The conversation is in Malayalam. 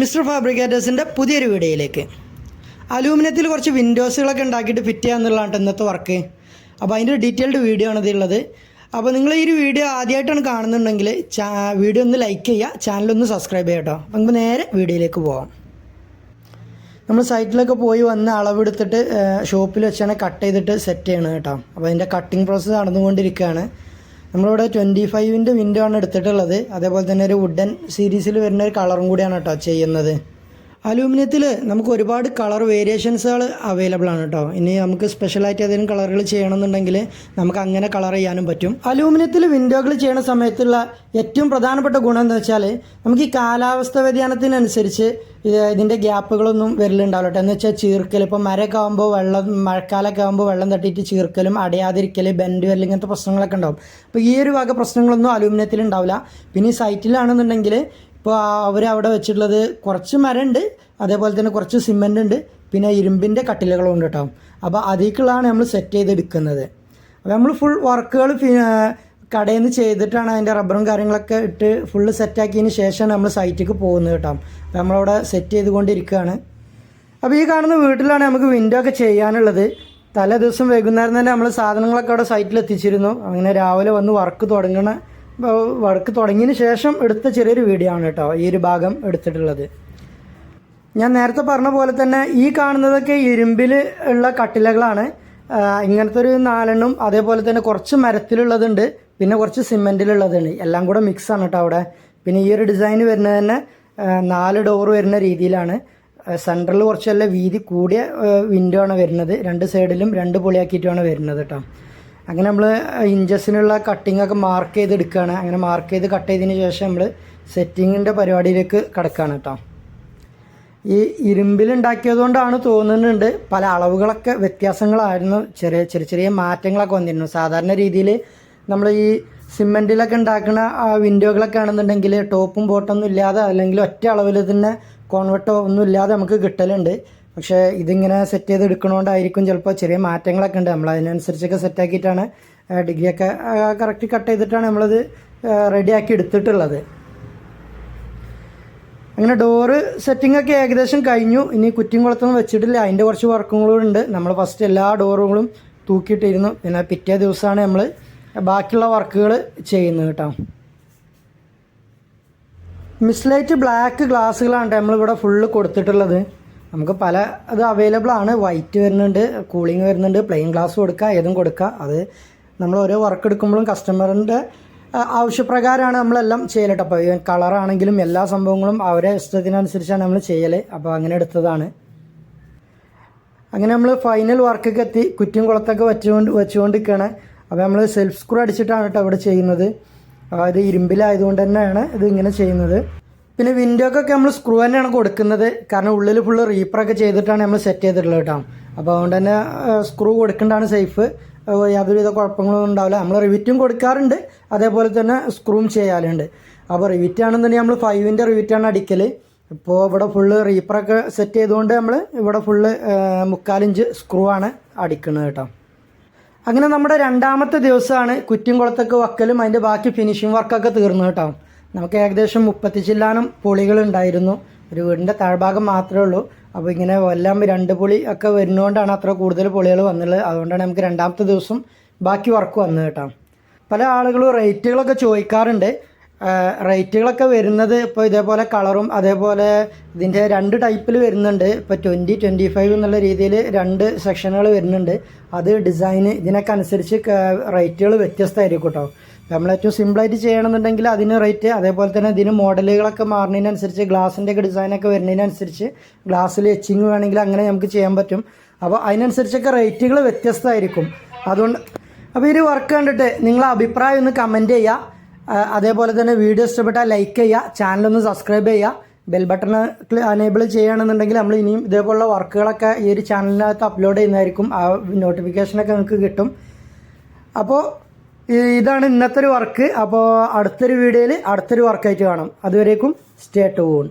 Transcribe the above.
മിസ്റ്റർ ഫാബ്രിക്കേറ്റേഴ്സിന്റെ പുതിയൊരു വീഡിയോയിലേക്ക്. അലൂമിനിയത്തിൽ കുറച്ച് വിൻഡോസുകളൊക്കെ ഉണ്ടാക്കിയിട്ട് ഫിറ്റ് ചെയ്യാന്നുള്ളതാണ് ഇന്നത്തെ വർക്ക്. അപ്പോൾ അതിന്റെ ഡീറ്റെയിൽഡ് വീഡിയോ ആണ് ഇതുള്ളത് അപ്പോൾ നിങ്ങൾ ഈ ഒരു വീഡിയോ ആദ്യമായിട്ടാണ് കാണുന്നുണ്ടെങ്കിൽ വീഡിയോ ഒന്ന് ലൈക്ക് ചെയ്യുക ചാനലൊന്ന് സബ്സ്ക്രൈബ് ചെയ്യുക കേട്ടോ. നമുക്ക് നേരെ വീഡിയോയിലേക്ക് പോകാം നമ്മൾ സൈറ്റിലൊക്കെ പോയി വന്ന് അളവെടുത്തിട്ട് ഷോപ്പിൽ വെച്ചാണ് കട്ട് ചെയ്തിട്ട് സെറ്റ് ചെയ്യണം കേട്ടോ. അപ്പോൾ അതിന്റെ കട്ടിങ് പ്രോസസ്സ് നടന്നുകൊണ്ടിരിക്കുകയാണ്. നമ്മളിവിടെ ട്വന്റി ഫൈവിന്റെ വിൻഡോ ആണ് എടുത്തിട്ടുള്ളത്. അതേപോലെ തന്നെ ഒരു വുഡൻ സീരീസിൽ വരുന്ന ഒരു കളറും കൂടിയാണ് കേട്ടോ ചെയ്യുന്നത്. അലൂമിനിയത്തിൽ നമുക്ക് ഒരുപാട് കളർ വേരിയേഷൻസുകൾ അവൈലബിൾ ആണ് കേട്ടോ ഇനി നമുക്ക് സ്പെഷ്യലായിട്ട് ഏതെങ്കിലും കളറുകൾ ചെയ്യണമെന്നുണ്ടെങ്കിൽ നമുക്ക് അങ്ങനെ കളർ ചെയ്യാനും പറ്റും. അലൂമിനിയത്തിൽ വിൻഡോകൾ ചെയ്യുന്ന സമയത്തുള്ള ഏറ്റവും പ്രധാനപ്പെട്ട ഗുണം എന്താ വെച്ചാൽ നമുക്ക് ഈ കാലാവസ്ഥ വ്യതിയാനത്തിനനുസരിച്ച് ഇത് ഇതിന്റെ ഗ്യാപ്പുകളൊന്നും വരലുണ്ടാവില്ല കേട്ടോ എന്ന് വെച്ചാൽ ചീർക്കൽ ഇപ്പോൾ മരമൊക്കെ ആകുമ്പോൾ വെള്ളം മഴക്കാലമൊക്കെ ആകുമ്പോൾ വെള്ളം തട്ടിയിട്ട് ചീർക്കലും അടയാതിരിക്കൽ ബെൻഡ് വരൽ ഇങ്ങനത്തെ പ്രശ്നങ്ങളൊക്കെ ഉണ്ടാവും. അപ്പോൾ ഈ ഒരു വക പ്രശ്നങ്ങളൊന്നും അലൂമിനിയത്തിൽ ഉണ്ടാവില്ല. പിന്നെ ഈ സൈറ്റിലാണെന്നുണ്ടെങ്കിൽ ഇപ്പോൾ അവിടെ വെച്ചിട്ടുള്ളത് കുറച്ച് മരമുണ്ട് അതേപോലെ തന്നെ കുറച്ച് സിമെന്റ് ഉണ്ട് പിന്നെ ഇരുമ്പിന്റെ കട്ടിലുകളും ഉണ്ട് കേട്ടോ. അപ്പോൾ അതിലേക്കുള്ളതാണ് നമ്മൾ സെറ്റ് ചെയ്തെടുക്കുന്നത്. അപ്പോൾ നമ്മൾ ഫുൾ വർക്കുകൾ കടയിൽ നിന്ന് ചെയ്തിട്ടാണ് അതിന്റെ റബ്ബറും കാര്യങ്ങളൊക്കെ ഇട്ട് ഫുള്ള് സെറ്റാക്കിയതിന് ശേഷമാണ് നമ്മൾ സൈറ്റിലേക്ക് പോകുന്നത് കേട്ടോ. അപ്പോൾ നമ്മളവിടെ സെറ്റ് ചെയ്തുകൊണ്ടിരിക്കുകയാണ്. അപ്പോൾ ഈ കാണുന്ന വീട്ടിലാണ് നമുക്ക് വിൻഡോ ഒക്കെ ചെയ്യാനുള്ളത്. തലേ ദിവസം വൈകുന്നേരം തന്നെ നമ്മൾ സാധനങ്ങളൊക്കെ അവിടെ സൈറ്റിൽ എത്തിച്ചിരുന്നു. അങ്ങനെ രാവിലെ വന്ന് വർക്ക് തുടങ്ങണ വർക്ക് തുടങ്ങിയതിന് ശേഷം എടുത്ത ചെറിയൊരു വീഡിയോ ആണ് കേട്ടോ ഈ ഒരു ഭാഗം എടുത്തിട്ടുള്ളത്. ഞാൻ നേരത്തെ പറഞ്ഞ പോലെ തന്നെ ഈ കാണുന്നതൊക്കെ ഇരുമ്പിൽ ഉള്ള കട്ടിലകളാണ്. ഇങ്ങനത്തെ ഒരു നാലെണ്ണം അതേപോലെ തന്നെ കുറച്ച് മരത്തിലുള്ളതുണ്ട് പിന്നെ കുറച്ച് സിമെന്റിലുള്ളതുണ്ട് എല്ലാം കൂടെ ആണ് കേട്ടോ അവിടെ. പിന്നെ ഈ ഒരു ഡിസൈൻ വരുന്നത് തന്നെ നാല് ഡോർ വരുന്ന രീതിയിലാണ്. സെൻട്രൽ കുറച്ചല്ല വീതി കൂടിയ വിൻഡോ ആണ് വരുന്നത്. രണ്ട് സൈഡിലും രണ്ട് പൊളിയാക്കിയിട്ടുമാണ് വരുന്നത് കേട്ടോ. അങ്ങനെ നമ്മൾ ഇഞ്ചസിനുള്ള കട്ടിംഗ് ഒക്കെ മാർക്ക് ചെയ്തെടുക്കുകയാണ് അങ്ങനെ മാർക്ക് ചെയ്ത് കട്ട് ചെയ്തതിന് ശേഷം നമ്മൾ സെറ്റിങ്ങിന്റെ പരിപാടിയിലേക്ക് കിടക്കുകയാണ് കേട്ടോ ഈ ഇരുമ്പിലുണ്ടാക്കിയതുകൊണ്ടാണ് തോന്നുന്നുണ്ട് പല അളവുകളൊക്കെ വ്യത്യാസങ്ങളായിരുന്നു. ചെറിയ ചെറിയ ചെറിയ മാറ്റങ്ങളൊക്കെ വന്നിരുന്നു. സാധാരണ രീതിയിൽ നമ്മൾ ഈ സിമെന്റിലൊക്കെ ഉണ്ടാക്കുന്ന ആ വിൻഡോകളൊക്കെ ആണെന്നുണ്ടെങ്കിൽ ടോപ്പും ബോട്ടൊന്നും ഇല്ലാതെ അല്ലെങ്കിൽ ഒറ്റ അളവിൽ തന്നെ കോൺവെർട്ടോ ഒന്നും ഇല്ലാതെ നമുക്ക് കിട്ടലുണ്ട്. പക്ഷേ ഇതിങ്ങനെ സെറ്റ് ചെയ്ത് എടുക്കണോണ്ടായിരിക്കും ചിലപ്പോൾ ചെറിയ മാറ്റങ്ങളൊക്കെ ഉണ്ട്. നമ്മൾ അതിനനുസരിച്ചൊക്കെ സെറ്റാക്കിയിട്ടാണ് ഡിഗ്രിയൊക്കെ കറക്റ്റ് കട്ട് ചെയ്തിട്ടാണ് നമ്മളത് റെഡിയാക്കി എടുത്തിട്ടുള്ളത്. അങ്ങനെ ഡോറ് സെറ്റിംഗ് ഒക്കെ ഏകദേശം കഴിഞ്ഞു. ഇനി കുറ്റിംകുളത്തൊന്നും വെച്ചിട്ടില്ല. അതിന്റെ കുറച്ച് വർക്കും കൂടെ ഉണ്ട്. നമ്മൾ ഫസ്റ്റ് എല്ലാ ഡോറുകളും തൂക്കിയിട്ടിരുന്നു. പിന്നെ പിറ്റേ ദിവസമാണ് നമ്മൾ ബാക്കിയുള്ള വർക്കുകൾ ചെയ്യുന്നത് കേട്ടോ. മിസ്ലൈറ്റ് ബ്ലാക്ക് ഗ്ലാസ്സുകളാണ് നമ്മളിവിടെ ഫുള്ള് കൊടുത്തിട്ടുള്ളത്. നമുക്ക് പല അത് അവൈലബിൾ ആണ്. വൈറ്റ് വരുന്നുണ്ട് കൂളിംഗ് വരുന്നുണ്ട് പ്ലെയിൻ ഗ്ലാസ് കൊടുക്കുക ഏതും കൊടുക്കുക അത് നമ്മൾ ഓരോ വർക്ക് എടുക്കുമ്പോഴും കസ്റ്റമറിന്റെ ആവശ്യപ്രകാരമാണ് നമ്മളെല്ലാം ചെയ്യൽ കേട്ടോ അപ്പോൾ കളറാണെങ്കിലും എല്ലാ സംഭവങ്ങളും അവരെ ഇഷ്ടത്തിനനുസരിച്ചാണ് നമ്മൾ ചെയ്യൽ അപ്പോൾ അങ്ങനെ എടുത്തതാണ്. അങ്ങനെ നമ്മൾ ഫൈനൽ വർക്കൊക്കെ എത്തി. കുറ്റിയും കുളത്തൊക്കെ വെച്ചുകൊണ്ട് വെച്ചുകൊണ്ടിരിക്കുകയാണ്. അപ്പോൾ നമ്മൾ സെൽഫ് സ്ക്രൂ അടിച്ചിട്ടാണ് കേട്ടോ ഇവിടെ ചെയ്യുന്നത്. അതായത് ഇരുമ്പിലായതുകൊണ്ട് തന്നെയാണ് ഇത് ഇങ്ങനെ ചെയ്യുന്നത്. പിന്നെ വിൻഡോക്കൊക്കെ നമ്മൾ സ്ക്രൂ തന്നെയാണ് കൊടുക്കുന്നത്. കാരണം ഉള്ളിൽ ഫുള്ള് റീപ്പറൊക്കെ ചെയ്തിട്ടാണ് നമ്മൾ സെറ്റ് ചെയ്തിട്ടുള്ളത് കേട്ടോ. അപ്പോൾ അതുകൊണ്ട് തന്നെ സ്ക്രൂ കൊടുക്കേണ്ടതാണ് സേഫ് യാതൊരുവിധ കുഴപ്പങ്ങളൊന്നും ഉണ്ടാവില്ല. നമ്മൾ റിവിറ്റും കൊടുക്കാറുണ്ട്. അതേപോലെ തന്നെ സ്ക്രൂവും ചെയ്യാറുണ്ട്. അപ്പോൾ റിവിറ്റ് ആണെന്നുണ്ടെങ്കിൽ നമ്മൾ ഫൈവിന്റെ റിവിറ്റാണ് അടിക്കൽ ഇപ്പോൾ ഇവിടെ ഫുള്ള് റീപ്പറൊക്കെ സെറ്റ് ചെയ്തുകൊണ്ട് നമ്മൾ ഇവിടെ ഫുള്ള് മുക്കാലിഞ്ച് സ്ക്രൂ ആണ് അടിക്കുന്നത് കേട്ടോ. അങ്ങനെ നമ്മുടെ രണ്ടാമത്തെ ദിവസമാണ് കുറ്റിംകുളത്തൊക്കെ വക്കലും അതിന്റെ ബാക്കി ഫിനിഷിംഗ് വർക്കൊക്കെ തീർന്നു കേട്ടോ. നമുക്ക് ഏകദേശം മുപ്പത്തി ചില്ലാനം പൊളികൾ ഉണ്ടായിരുന്നു ഒരു വീടിന്റെ താഴ്ഭാഗം മാത്രമേ ഉള്ളൂ. അപ്പോൾ ഇങ്ങനെ എല്ലാം രണ്ട് പുളി ഒക്കെ വരുന്നതുകൊണ്ടാണ് അത്ര കൂടുതൽ പുളികൾ വന്നുള്ളത്. അതുകൊണ്ടാണ് നമുക്ക് രണ്ടാമത്തെ ദിവസം ബാക്കി വർക്ക് വന്നത് കേട്ടോ. പല ആളുകളും റേറ്റുകളൊക്കെ ചോദിക്കാറുണ്ട്. റേറ്റുകളൊക്കെ വരുന്നത് ഇപ്പോൾ ഇതേപോലെ കളറും അതേപോലെ ഇതിന്റെ രണ്ട് ടൈപ്പിൽ വരുന്നുണ്ട്. ഇപ്പോൾ ട്വന്റി ട്വന്റി ഫൈവ് എന്നുള്ള രീതിയിൽ രണ്ട് സെക്ഷനുകൾ വരുന്നുണ്ട്. അത് ഡിസൈന് ഇതിനൊക്കെ അനുസരിച്ച് റേറ്റുകൾ വ്യത്യസ്തമായിരിക്കും കേട്ടോ. നമ്മൾ ഏറ്റവും സിമ്പിളായിട്ട് ചെയ്യണമെന്നുണ്ടെങ്കിൽ അതിന് റേറ്റ് അതേപോലെ തന്നെ ഇതിന് മോഡലുകളൊക്കെ മാറുന്നതിനനുസരിച്ച് ഗ്ലാസിന്റെ ഒക്കെ ഡിസൈനൊക്കെ വരുന്നതിനനുസരിച്ച് ഗ്ലാസ്സിൽ എച്ചിങ് വേണമെങ്കിൽ അങ്ങനെ നമുക്ക് ചെയ്യാൻ പറ്റും. അപ്പോൾ അതിനനുസരിച്ചൊക്കെ റേറ്റുകൾ വ്യത്യസ്തമായിരിക്കും. അതുകൊണ്ട് അപ്പോൾ ഈ വർക്ക് കണ്ടിട്ട് നിങ്ങളെ അഭിപ്രായം ഒന്ന് കമന്റ് ചെയ്യുക. അതേപോലെ തന്നെ വീഡിയോ ഇഷ്ടപ്പെട്ടാൽ ലൈക്ക് ചെയ്യുക. ചാനലൊന്ന് സബ്സ്ക്രൈബ് ചെയ്യുക. ബെൽ ബട്ടൺ അനേബിൾ ചെയ്യുകയാണെന്നുണ്ടെങ്കിൽ നമ്മൾ ഇനിയും ഇതേപോലുള്ള വർക്കുകളൊക്കെ ഈ ഒരു ചാനലിനകത്ത് അപ്ലോഡ് ചെയ്യുന്നതായിരിക്കും. ആ നോട്ടിഫിക്കേഷനൊക്കെ നിങ്ങൾക്ക് കിട്ടും. അപ്പോൾ ഇതാണ് ഇന്നത്തെ ഒരു വർക്ക് അപ്പോൾ അടുത്തൊരു വീഡിയോയിൽ അടുത്തൊരു വർക്കായിട്ട് കാണാം. അതുവരേക്കും സ്റ്റേ ടൂൺ